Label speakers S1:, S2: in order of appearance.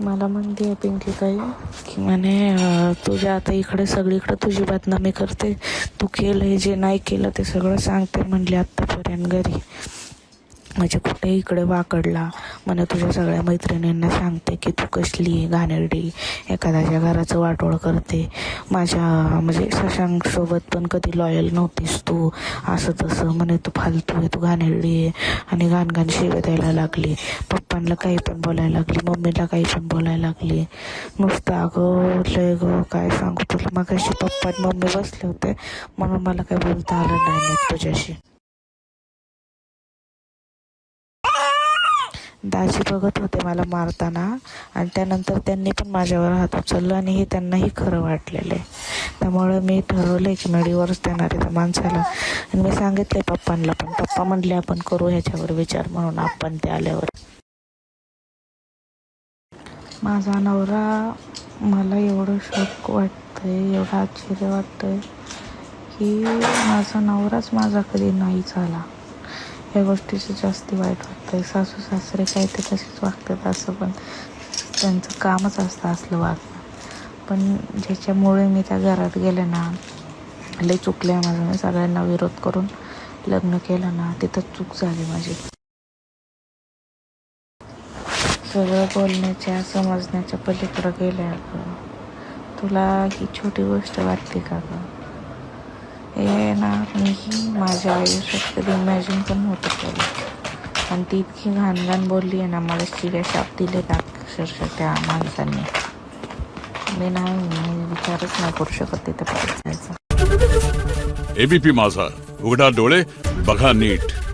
S1: मला म्हणते आहे पिंकी ताई की म्हणे तुझ्या आता इकडे सगळीकडे तुझी बदनामी करते. तू केलं जे नाही केलं ते सगळं सांगते म्हणले आत्तापर्यंत घरी. म्हणजे कुठे इकडे वाकडला. म्हणे तुझ्या सगळ्या मैत्रिणींना सांगते की तू कसली घाणेरडी एखाद्याच्या घराचं वाटोळ करते. माझ्या म्हणजे शशांकसोबत पण कधी लॉयल नव्हतीस तू. असं तसं म्हणे तू फालतू आहे तू घाणेरडी आहे. आणि घाण घाण शिव्या द्यायला लागली. पप्पांना काही पण बोलायला लागली मम्मीला काही पण बोलायला लागली. नुसतं अगं लय गं काय सांगू तुला? मग पप्पा आणि मम्मी बसले होते म्हणून मला काही बोलता आलं नाही तुझ्याशी. दाजी बघत होते मला मारताना आणि त्यानंतर त्यांनी पण माझ्यावर हात उचलला आणि हे त्यांनाही खरं वाटलेलं आहे. त्यामुळे मी ठरवलं की मेडीवरच देणार आहे त्या माणसाला. आणि मी सांगितले पप्पांना पण पप्पा म्हणले आपण करू ह्याच्यावर विचार म्हणून आपण ते आल्यावर. माझा नवरा मला एवढं शॉक वाटतंय एवढं आश्चर्य वाटतंय की माझा नवराच माझा कधी नाही झाला. या गोष्टीचं जास्त वाईट वाटतंय. सासू सासरे काय ते तसेच वागतात असं पण त्यांचं कामच असतं असलं वागणं. पण ज्याच्यामुळे मी त्या घरात गेले ना लय चुकले माझं. मी सगळ्यांना विरोध करून लग्न केलं ना तिथं चूक झाली माझी. सगळं बोलण्याच्या समजण्याच्या पलीकडं गेल्या अगं. तुला ही छोटी गोष्ट वाटते का गं? हे ना मीही माझ्या आयुष्यात कधी इमॅजिन पण होतं केलं. आणि ती इतकी घाण घाण बोलली आहे ना मला शिव्या शाप दिले का अक्षरशः त्या माणसांनी. मी नाही मी विचारच नाही करू शकत तिथं परत
S2: एबीपी माझा. उघडा डोळे बघा नीट.